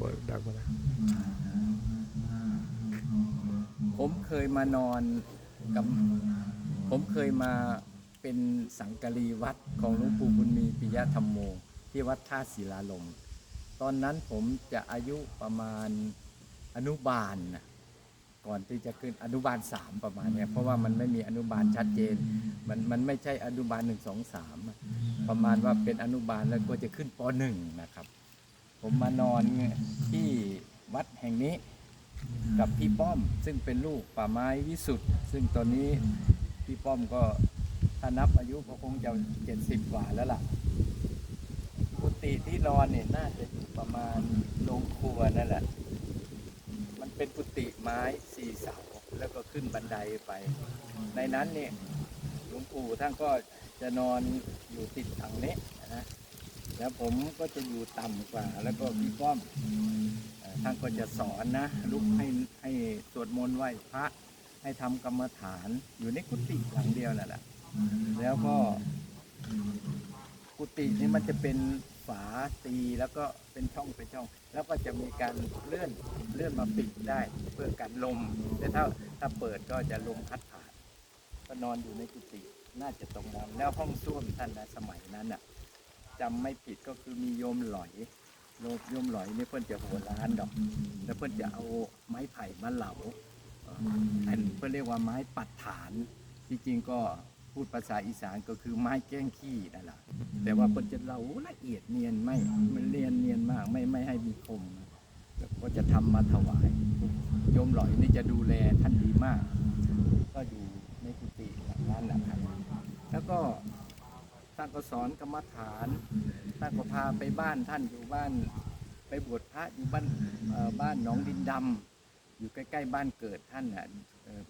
บ่ดังบ่นะผมเคยมานอนกับผมเคยมาเป็นสังกะรีวัดของหลวงปู่บุญมีปิยธรรมโม ที่วัดท่าศิลาลม ตอนนั้นผมจะอายุประมาณอนุบาลนะก่อนที่จะขึ้นอนุบาลสามประมาณเนี้ยเพราะว่ามันไม่มีอนุบาลชัดเจน มันมันไม่ใช่อนุบาลหนึ่งสองสามประมาณว่าเป็นอนุบาลแล้วก็จะขึ้นปหนึ่งนะครับ ผมมานอนที่วัดแห่งนี้กับพี่ป้อม ซึ่งเป็นลูกป่าไม้วิสุทธ์ซึ่งตอนนี้พี่ป้อมก็ถ้านับอายุก็คงจะเจ็ดสิบกว่าแล้วล่ะกุฏิที่นอนเนี่ยน่าจะอยู่ประมาณโรงครัวนั่นแหละ มันเป็นกุฏิไม้สี่เสาแล้วก็ขึ้นบันไดไป ในนั้นเนี่ยหลวงปู่ท่านก็จะนอนอยู่ติดทางนี้นะ แล้วผมก็จะอยู่ต่ำกว่า แล้วก็พี่ป้อมท่านก็จะสอนนะลุกให้ให้สวดมนต์ไหว้พระ ให้ทำกรรมฐานอยู่ในกุฏิหลังเดียวนั่นแหละแล้วก็กุฏินี่มันจะเป็นฝาตีแล้วก็เป็นช่องเป็นช่อง แล้วก็จะมีการเลื่อนเลื่อนมาปิดได้เพื่อกันลม แต่ถ้าถ้าเปิดก็จะลมพัดผ่านก็นอนอยู่ในกุฏิน่าจะตรงนั้นแล้วห้องส้วมท่านนะสมัยนั้นอะ จำไม่ผิดก็คือมีโยมหลอยโลบย่อมหลอยนี่เพิ่นจะหัวล้านดอก แล้วเพิ่นจะเอาไม้ไผ่มาเหลาเอ่ออันเพิ่นเรียกว่าไม้ปัดฐานที่จริงก็พูดภาษาอีสานก็คือไม้แก้งขี้นั่นแหละแต่ว่าเพิ่นจะเหลาละเอียดเนียนไม่มันเรียนเนียนมากไม่ไม่ให้มีคมแล้วก็จะทำมาถวายโยมหลอยนี่จะดูแลท่านดีมาก ก็อยู่ในกุฏิหลังนั้นนะครับแล้วก็ ท่านก็สอนกรรมฐานท่านก็พาไปบ้านท่านอยู่บ้าน ไปบวชพระอยู่บ้านบ้านหนองดินดำอยู่ใกล้ๆบ้านเกิดท่านอะ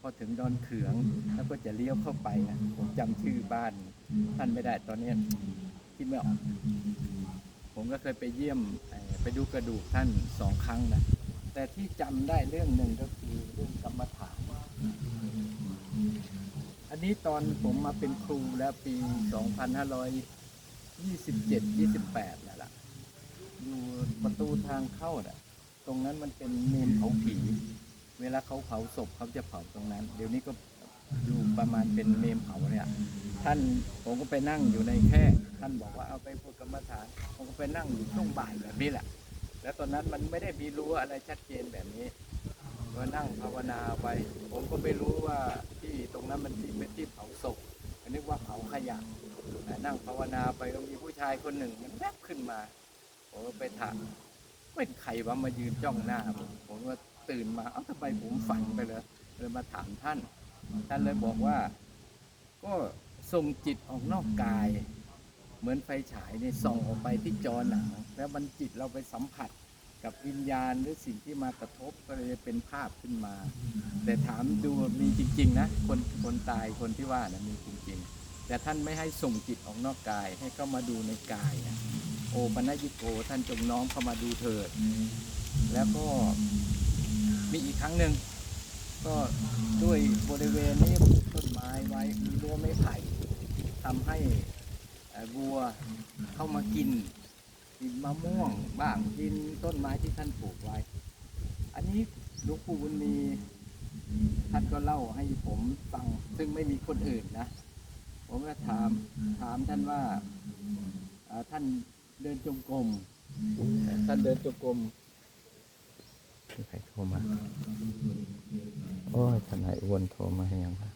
พอถึงดอนเขืองแล้วก็จะเลี้ยวเข้าไปอะผมจำชื่อบ้านท่านไม่ได้ตอนนี้คิดไม่ออก ผมก็เคยไปเยี่ยมไปดูกระดูกท่านสองครั้งนะแต่ที่จำได้เรื่องหนึ่งก็คือเรื่องกรรม นอันนี้ตอนผมมาเป็นครูแล้วปี 2527 28นั่นแหละอยู่ประตูทางเข้าน่ะ ตรงนั้นมันเป็นเมนเผาผี เวลาเขาเผาศพเขาจะเผาตรงนั้น เดี๋ยวนี้ก็อยู่ประมาณเป็นเมนเผาเนี่ย ท่านผมก็ไปนั่งอยู่ในแค่ ท่านบอกว่าเอาไปพูดกรรมฐาน ผมก็ไปนั่งอยู่ช่วงบ่ายแบบนี้แหละ แล้วตอนนั้นมันไม่ได้มีรั้วอะไรชัดเจนแบบนี้ ก็นั่งภาวนาไป ผมก็ไม่รู้ว่าที่ตรงนั้นมันที่เป็นที่เผาศพนึกว่าเผาขยะแต่นั่งภาวนาไปก็มีผู้ชายคนหนึ่งมันแวบขึ้นมาผมก็ไปถามเป็นใครวะมายืนจ้องหน้าผมผมก็ตื่นมาเอ้าทำไมผมฝันไปเลยเลยมาถามท่าน ท่านเลยบอกว่า ก็ส่งจิตออกนอกกาย เหมือนไฟฉายเนี่ยส่องออกไปที่จอหนังแล้วมันจิตเราไปสัมผัส กับวิญญาณหรือสิ่งที่มากระทบก็เลยเป็นภาพขึ้นมา แต่ถามดูมีจริง ๆ นะ คนคนตายคนที่ว่านะมีจริง ๆ แต่ท่านไม่ให้ส่งจิตออกนอกกายให้เข้ามาดูในกายนะโอปัญญิโกท่านจงน้อมเข้ามาดูเถิด แล้วก็มีอีกครั้งหนึ่งก็ด้วยบริเวณนี้ปลูกต้นไม้ไว้มีรั้วไม้ไผ่ทำให้วัวเข้ามากิน กินมะม่วงบ้างกินต้นไม้ที่ท่านปลูกไว้ อันนี้หลวงปู่บุญมีท่านก็เล่าให้ผมฟังซึ่งไม่มีคนอื่นนะ ผมก็ถามถามท่านว่าท่านเดินจงกรมท่านเดินจงกรมใครโทรมา โอ้ยทนายอ้วนโทรมาให้ยังวะ